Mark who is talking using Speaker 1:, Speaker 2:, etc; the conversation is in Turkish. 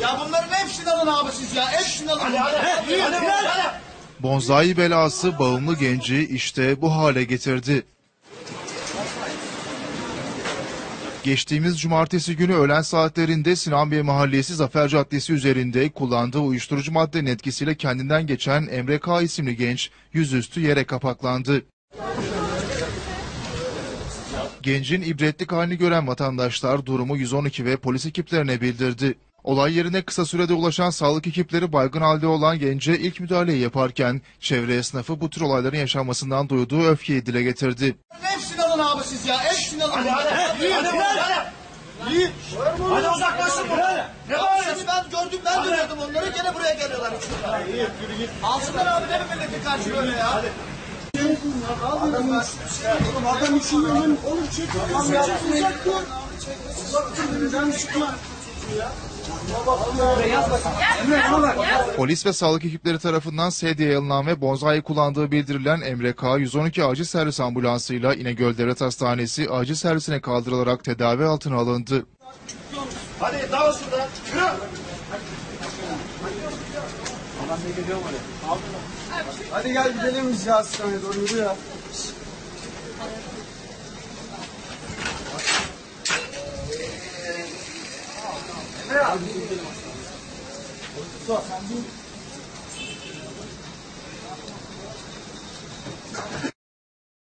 Speaker 1: Ya bunların hepsini alın abi siz ya. Hepsini alın. Hadi hadi. Hadi hadi.
Speaker 2: Bonzai belası bağımlı genci işte bu hale getirdi. Geçtiğimiz cumartesi günü öğlen saatlerinde Sinan Bey Mahallesi Zafer Caddesi üzerinde kullandığı uyuşturucu maddenin etkisiyle kendinden geçen Emre K. isimli genç yüzüstü yere kapaklandı. Gencin ibretlik halini gören vatandaşlar durumu 112 ve polis ekiplerine bildirdi. Olay yerine kısa sürede ulaşan sağlık ekipleri baygın halde olan gence ilk müdahaleyi yaparken çevre esnafı bu tür olayların yaşanmasından duyduğu öfkeyi dile getirdi.
Speaker 1: Hepsini alın abi siz ya. Hepsini alın. Hadi hadi. Hadi hadi. Yiğit. Hadi uzaklaşın buraya. Ne bağırıyorsun? Ben gördüm ben de gördüm onları gene buraya geliyorlar. Alsınlar abi ne bir milleti karşı böyle ya. Hadi.
Speaker 3: Oğlum adam işin yönünün oğlum çek. Adam ya uzak dur. Uzak dur. Neden çıkma?
Speaker 2: Polis ve sağlık ekipleri tarafından sedye yayınlanan ve bonzai kullandığı bildirilen Emre K. 112 acil servis ambulansıyla İnegöl Devlet Hastanesi acil servisine kaldırılarak tedavi altına alındı.
Speaker 1: Hadi dağıl şuradan. Yürü.
Speaker 3: Hadi gel gidelim biz ya hastaneye doğru yürü ya. Emre abi. Sen